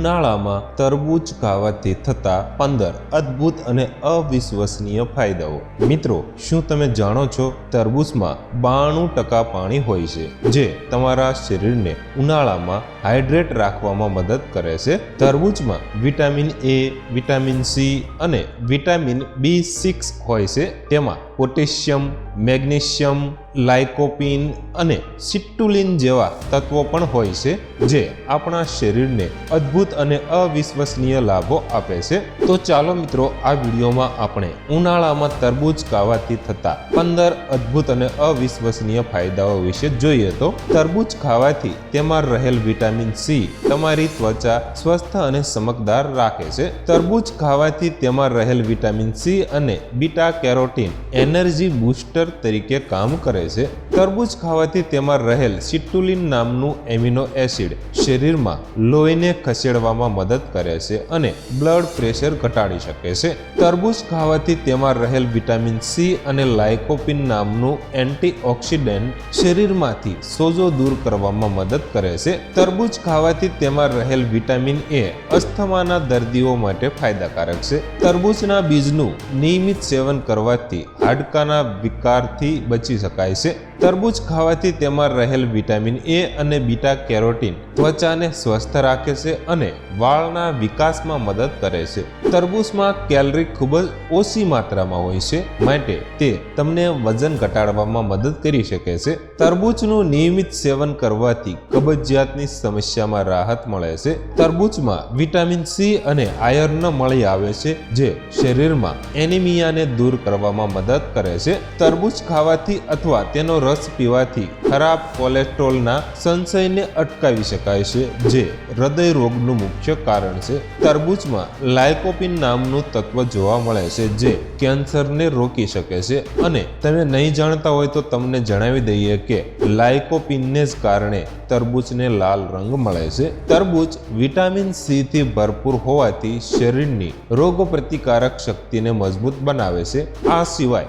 ઉનાળામાં તરબૂચ ખાવાથી થતા પંદર અદ્ભુત અને અવિશ્વસનીય ફાયદાઓ. મિત્રો, શું તમે જાણો છો તરબૂચમાં બાણું ટકા પાણી હોય છે, જે તમારા શરીરને ઉનાળામાં હાઇડ્રેટ રાખવામાં મદદ કરે છે? તરબૂચમાં વિટામિન એ, વિટામિન સી અને વિટામિન બી સિક્સ હોય છે, તેમાં પોટેશિયમ, મેગ્નેશિયમ લાઇકોપિન અને સિટ્રુલિન જેવા તત્વો પણ હોય છે, જે આપણા શરીરને અદ્ભુત અને અવિશ્વસનીય લાભો આપે છે. તો ચાલો મિત્રો, આ વિડીયોમાં આપણે ઉનાળામાં તરબૂચ ખાવાથી થતા પંદર અદ્ભુત અને અવિશ્વસનીય ફાયદાઓ વિશે જોઈએ તો, તરબૂચ ખાવાથી તેમાં રહેલ વિટામિન સી તમારી ત્વચા સ્વસ્થ અને ચમકદાર રાખે છે. તરબૂચ ખાવાથી તેમાં રહેલ વિટામિન સી અને બીટા કેરોટીન એનર્જી બૂસ્ટર તરીકે કામ કરે છે. તરબૂચ ખાવાથી તેમાં રહેલ સિટુલિન નામનું એમિનો એસિડ શરીરમાં લોહીને ખસેડવામાં મદદ કરે છે અને બ્લડ પ્રેશર ઘટાડી શકે છે. તરબૂચ ખાવાથી તેમાં રહેલ વિટામિન સી અને લાઇકોપિન નામનું એન્ટીઓક્સિડન્ટ શરીરમાંથી સોજો દૂર કરવામાં મદદ કરે છે. તરબૂચ ખાવાથી તેમાં રહેલ વિટામિન એ અસ્થમાના દર્દીઓ માટે ફાયદાકારક છે. તરબૂચના બીજનું નિયમિત સેવન કરવાથી હાડકાના વિકારથી બચી શકાય છે. તરબૂચ ખાવાથી તેમાં રહેલ વિટામિન એ અને બીટા કેરોટીન ત્વચાને સ્વસ્થ રાખે છે અને વાળના વિકાસમાં મદદ કરે છે. તરબૂચમાં કેલરી ખૂબ જ ઓછી માત્રામાં હોય છે માટે તે તમને વજન ઘટાડવામાં મદદ કરી શકે છે. તરબૂચનું નિયમિત સેવન કરવાથી કબજિયાતની સમસ્યામાં રાહત મળે છે. તરબૂચમાં વિટામિન સી અને આયર્ન મળી આવે છે જે શરીરમાં એનિમિયાને દૂર કરવામાં મદદ કરે છે. તરબૂચ ખાવાથી અથવા તેનો રસ પીવાથી ખરાબ કોલેસ્ટ્રોલના સંશયને અટકાવી શકાય છે, જે હૃદય રોગનું મુખ્ય કારણ છે. તરબૂચમાં લાયકોપિન નામનું તત્વ જોવા મળે છે, જે કેન્સરને રોકી શકે છે. અને તમે નહીં જાણતા હોય તો તમને જણાવી દઈએ કે લાયકોપિનને જ કારણે તરબૂચને લાલ રંગ મળે છે. તરબૂચ વિટામિન સી થી ભરપૂર હોવાથી શરીરની રોગપ્રતિકારક શક્તિને મજબૂત બનાવે છે. આ સિવાય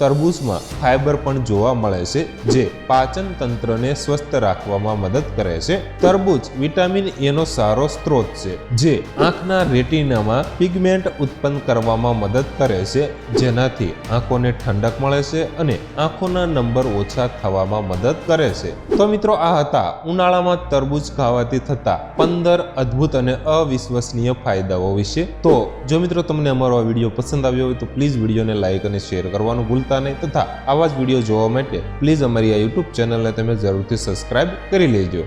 તરબૂચમાં ફાઇબર પણ જોવા મળે છે, જે પાચન તંત્રને સ્વસ્થ રાખવામાં મદદ કરે છે. તરબૂચ વિટામિન એનો સારો સ્ત્રોત છે, જે આંખના રેટિનામાં પિગમેન્ટ ઉત્પન્ન કરવામાં મદદ કરે છે, જેનાથી આંખોને ઠંડક મળે છે અને આંખોના નંબર ઓછા થવામાં મદદ કરે છે. તો મિત્રો, આ હતા ઉનાળામાં તરબૂચ ખાવાથી થતા પંદર અદ્ભુત અને અવિશ્વસનીય ફાયદાઓ વિશે. તો જો મિત્રો, તમને અમારો આ વીડિયો પસંદ આવ્યો હોય તો પ્લીઝ વિડીયોને લાઇક અને શેર કરવાનું ભૂલતા નહીં તથા આવા જ વીડિયો જોવા માટે પ્લીઝ અમારી આ યુટ્યુબ ચેનલને તમે જરૂરથી સબસ્ક્રાઇબ કરી લેજો.